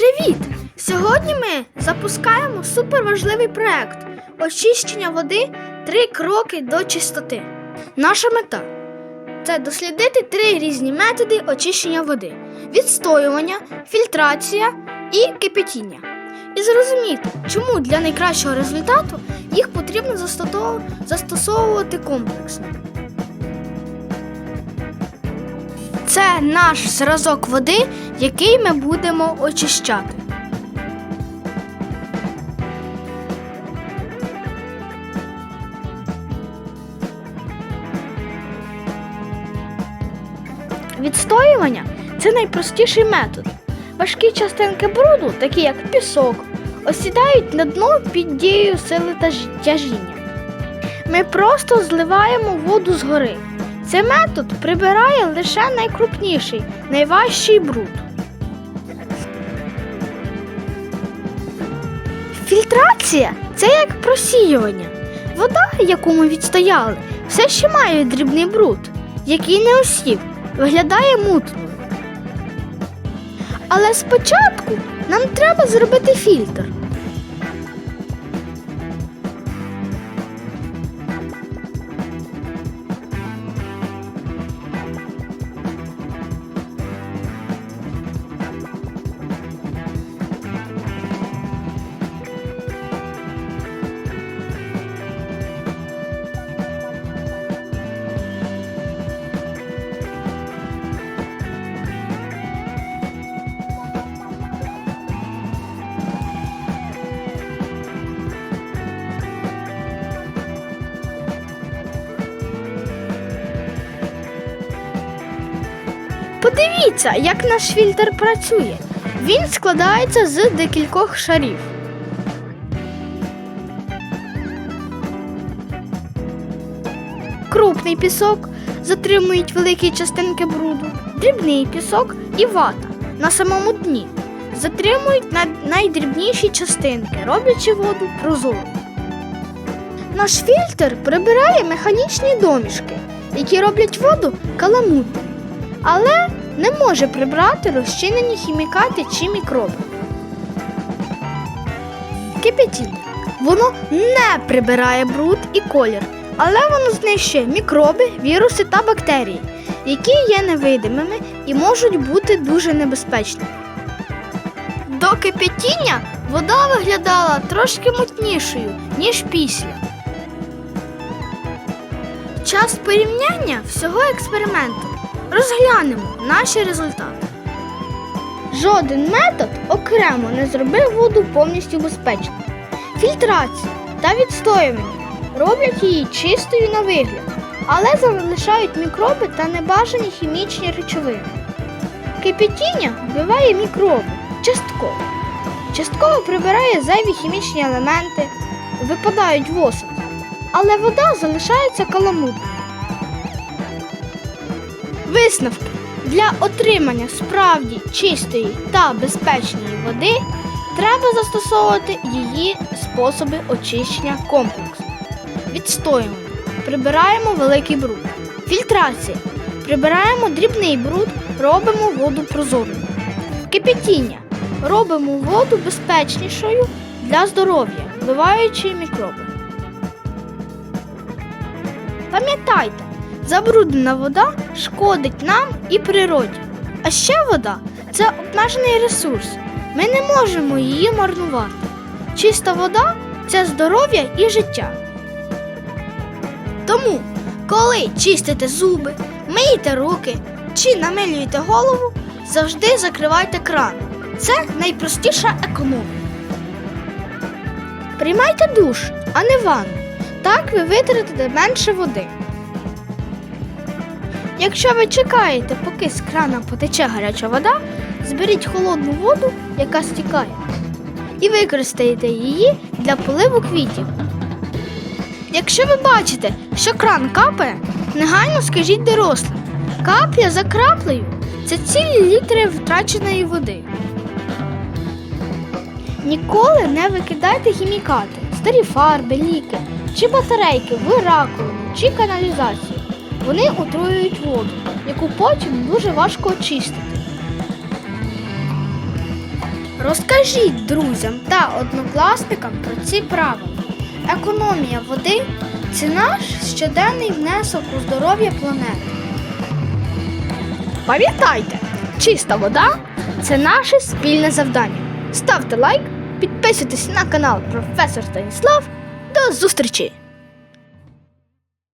Привіт! Сьогодні ми запускаємо суперважливий проект очищення води три кроки до чистоти. Наша мета це дослідити три різні методи очищення води: відстоювання, фільтрація і кипятіння. І зрозуміти, чому для найкращого результату їх потрібно застосовувати комплексно. Це наш зразок води, який ми будемо очищати. Відстоювання це найпростіший метод. Важкі частинки бруду, такі як пісок, осідають на дно під дією сили та тяжіння. Ми просто зливаємо воду згори. Цей метод прибирає лише найкрупніший, найважчий бруд. Фільтрація це як просіювання. Вода, яку ми відстояли, все ще має дрібний бруд, який не осів, виглядає мутною. Але спочатку нам треба зробити фільтр. Подивіться, як наш фільтр працює. Він складається з декількох шарів. Крупний пісок затримують великі частинки бруду, дрібний пісок і вата на самому дні затримують на- найдрібніші частинки, роблячи воду прозорою. Наш фільтр прибирає механічні домішки, які роблять воду каламутною, але не може прибрати розчинені хімікати чи мікроби. Кипятіння. Воно не прибирає бруд і колір, але воно знищує мікроби, віруси та бактерії, які є невидимими і можуть бути дуже небезпечними. До кипятіння вода виглядала трошки мутнішою, ніж після. Час порівняння всього експерименту. Розглянемо наші результати. Жоден метод окремо не зробив воду повністю безпечною. Фільтрація та відстоювання роблять її чистою на вигляд, але залишають мікроби та небажані хімічні речовини. Кипятіння вбиває мікроби частково. Частково прибирає зайві хімічні елементи, випадають в осад, але вода залишається каламутною. Висновки для отримання справді чистої та безпечної води треба застосовувати її способи очищення комплексу. Відстоюємо. Прибираємо великий бруд. Фільтрація. Прибираємо дрібний бруд, робимо воду прозорою. Кипятіння. Робимо воду безпечнішою для здоров'я, вбиваючи мікроби. Пам'ятайте, забруднена вода шкодить нам і природі. А ще вода це обмежений ресурс. Ми не можемо її марнувати. Чиста вода це здоров'я і життя. Тому, коли чистите зуби, миєте руки чи намилюєте голову, завжди закривайте кран. Це найпростіша економія. Приймайте душ, а не ванну. Так ви витратите менше води. Якщо ви чекаєте, поки з крана потече гаряча вода, зберіть холодну воду, яка стікає, і використаєте її для поливу квітів. Якщо ви бачите, що кран капає, негайно скажіть дорослим. Капля за краплею це цілі літри втраченої води. Ніколи не викидайте хімікати, старі фарби, ліки чи батарейки в раковину чи каналізацію. Вони отруюють воду, яку потім дуже важко очистити. Розкажіть друзям та однокласникам про ці правила. Економія води це наш щоденний внесок у здоров'я планети. Пам'ятайте, чиста вода це наше спільне завдання. Ставте лайк, підписуйтесь на канал Професор Станіслав. До зустрічі!